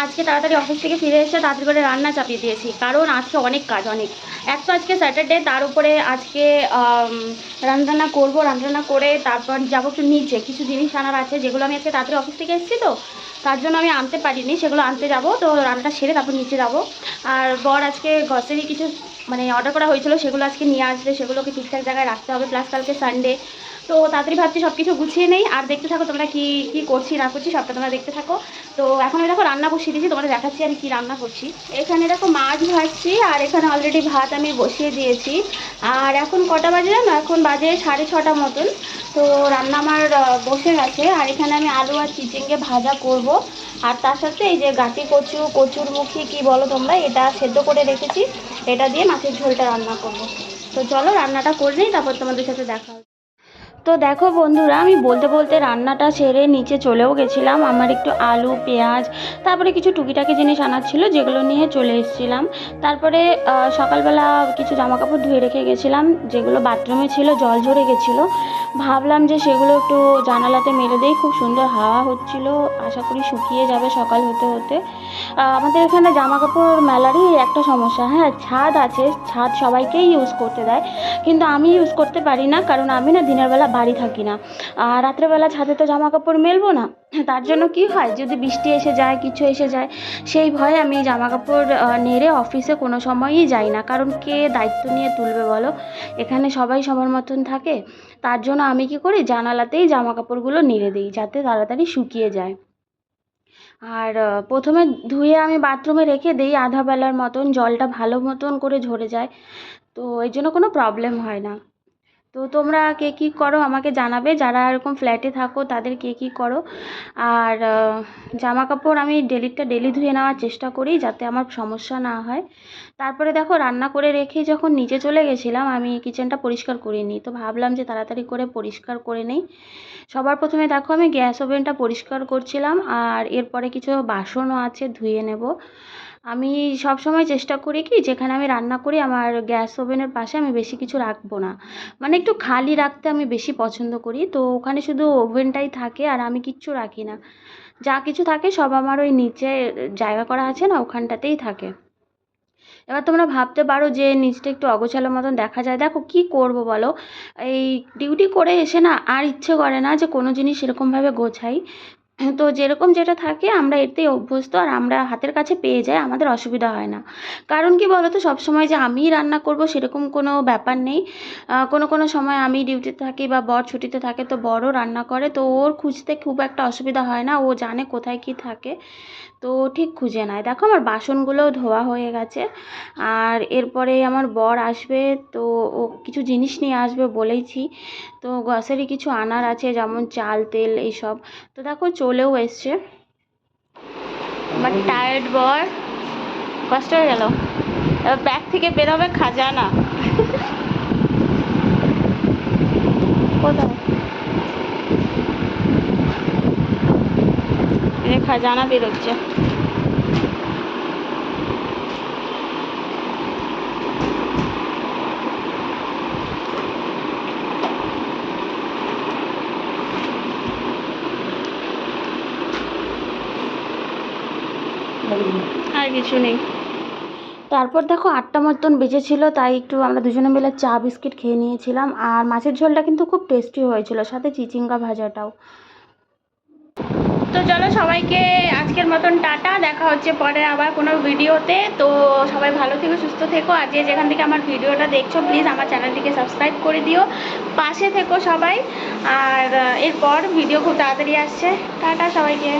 আজকে তাড়াতাড়ি অফিস থেকে ফিরে এসে তাড়াতাড়ি করে রান্না চাপিয়ে দিয়েছি। কারণ আজকে অনেক কাজ, অনেক। এক তো আজকে স্যাটারডে তার উপরে আজকে রান্নাবান্না করব, রান্নাবান্না করে তারপর যাব একটু নিচে। কিছু জিনিস আনার আছে, যেগুলো আমি আজকে তাড়াতাড়ি অফিস থেকে এসেছি তো, তার জন্য আমি আনতে পারিনি, সেগুলো আনতে যাব। তো রান্নাটা সেরে তারপর নিচে যাব। আর বর আজকে গ্রসারি কিছু মানে অর্ডার করা হয়েছিল, সেগুলো আজকে নিয়ে আসবে, সেগুলোকে ঠিকঠাক জায়গায় রাখতে হবে। প্লাস কালকে সানডে তো তাড়াতাড়ি ভাবছি সব কিছু গুছিয়ে নেই। আর দেখতে থাকো তোমরা কি কি করছি, না করছি, সবটা তোমরা দেখতে থাকো। তো এখন দেখো রান্না বসিয়ে দিয়েছি, তোমাদের দেখাচ্ছি আমি কি রান্না করছি। এখানে দেখো মাছ ভাজছি, আর এখানে অলরেডি ভাত আমি বসিয়ে দিয়েছি। আর এখন কটা বাজে জানো? এখন বাজে সাড়ে ছটা মতন। তো রান্না আমার বসে গেছে। আর এখানে আমি আলু আর চিচিঙ্গে ভাজা করব। আর তার সাথে এই যে গাটি কচু, কচুর মুখী কি বলো তোমরা, এটা সেদ্ধ করে রেখেছি। এটা দিয়ে মাছের ঝোলটা রান্না করব। তো চলো রান্নাটা করে নিই, তারপর তোমাদের সাথে দেখা তো দেখো বন্ধুরা, আমি বলতে বলতে রান্নাটা সেরে নিচে চলেও গেছিলাম। আমার একটু আলু, পেঁয়াজ, তারপরে কিছু টুকিটাকি জিনিস আনার ছিল, যেগুলো নিয়ে চলে এসেছিলাম। তারপরে সকালবেলা কিছু জামাকাপড় ধুয়ে রেখে গেছিলাম, যেগুলো বাথরুমে ছিল, জল ঝরে গেছিল। ভাবলাম যে সেগুলো একটু জানালাতে মেরে দেই। খুব সুন্দর হাওয়া হচ্ছিল। আশা করি শুকিয়ে যাবে সকাল হতে হতে। আমাদের এখানে জামা কাপড় মেলারই একটা সমস্যা। হ্যাঁ ছাদ আছে। ছাদ সবাইকেই ইউজ করতে দেয়। কিন্তু আমি ইউজ করতে পারি না। কারণ আমি না দিনের বেলা বাড়ি থাকি না। আর রাত্রেবেলা ছাদে তো জামা কাপড় মেলবো না। তার জন্য কি হয়? যদি বৃষ্টি এসে যায়, কিছু এসে যায়, সেই ভয়ে আমি জামা কাপড় নেড়ে অফিসে কোনো সময়ই যাই না। কারণ কে দায়িত্ব নিয়ে তুলবে বলো? এখানে সবাই সবার মতন থাকে। তার জন্য আমি কি করি? জানালাতেই জামা কাপড়গুলো নেড়ে দিই, যাতে তাড়াতাড়ি শুকিয়ে যায়। আর প্রথমে ধুয়ে আমি বাথরুমে রেখে দিই, আধা বেলার মতন, জলটা ভালো মতন করে ঝরে যায়। তো এই জন্য কোনো প্রবলেম হয় না। তো তোমরা কে কী করো আমাকে জানাবে। যারা এরকম ফ্ল্যাটে থাকো তাদের কে কী করো। আর জামা কাপড় আমি ডেলিটা ডেলি ধুয়ে নেওয়ার চেষ্টা করি যাতে আমার সমস্যা না হয়। তারপরে দেখো রান্না করে রেখে যখন নিচে চলে গেছিলাম আমি কিচেনটা পরিষ্কার করিনি তো ভাবলাম যে তাড়াতাড়ি করে পরিষ্কার করে নেই। সবার প্রথমে দেখো আমি গ্যাস ওভেনটা পরিষ্কার করছিলাম আর এরপরে কিছু বাসনও আছে ধুয়ে নেব। আমি সব সময় চেষ্টা করি কি যেখানে আমি রান্না করি আমার গ্যাস ওভেনের পাশে আমি বেশি কিছু রাখব না। মানে একটু খালি রাখতে আমি বেশি পছন্দ করি। তো ওখানে শুধু ওভেনটাই থাকে আর আমি কিচ্ছু রাখি না। যা কিছু থাকে সব আমার ওই নিচে জায়গা করা আছে না, ওখানটাতেই থাকে। এবার তোমরা ভাবতে পারো যে নিচটা একটু অগোছালো মতন দেখা যায়। দেখো কি করব বলো? এই ডিউটি করে এসে না আর ইচ্ছে করে না যে কোনো জিনিস এরকমভাবে গোছাই। তো যেরকম যেটা থাকে, আমরা এতেই অভ্যস্ত আর আমরা হাতের কাছে পেয়ে যাই, আমাদের অসুবিধা হয় না। কারণ কি বলো তো সবসময় যে আমিই রান্না করব সেরকম কোনো ব্যাপার নেই। কোনো কোনো সময় আমি ডিউটিতে থাকি বা বর ছুটিতে থাকে তো বড়ও রান্না করে, তো ওর খুঁজতে খুব একটা অসুবিধা হয় না, ও জানে কোথায় কি থাকে, তো ঠিক খুঁজে নেয়। দেখো আমার বাসনগুলোও ধোয়া হয়ে গেছে, আর এরপরে আমার বর আসবে, তো ও কিছু জিনিস নিয়ে আসবে বলেইছি, তো গ্রসারি কিছু আনার আছে, যেমন চাল, তেল, এইসব। তো দেখো চলেও এসছে। আমার টায়ার্ড বর, কষ্ট হয়ে গেল। এবার ব্যাগ থেকে বেরোবে খাজানা। কোথায়? খাজানা বেরোচ্ছে। আর কিছু নেই। তারপর দেখো আটটা মতন বেজেছিল, তাই একটু আমরা দুজনে মিলে চা, বিস্কিট খেয়ে নিয়েছিলাম। আর মাছের ঝোলটা কিন্তু খুব টেস্টি হয়েছিল, সাথে চিচিঙ্গা ভাজাটাও। তো চলো সবাইকে আজকের মতন টাটা, দেখা হচ্ছে পরে আবার কোনো ভিডিওতে। তো সবাই ভালো থেকো, সুস্থ থেকো, আর যে যেখান থেকে আমার ভিডিওটা দেখছ প্লিজ আমার চ্যানেলটিকে সাবস্ক্রাইব করে দিও। পাশে থেকো সবাই, আর এরপর ভিডিও খুব তাড়াতাড়ি আসছে। টাটা সবাইকে।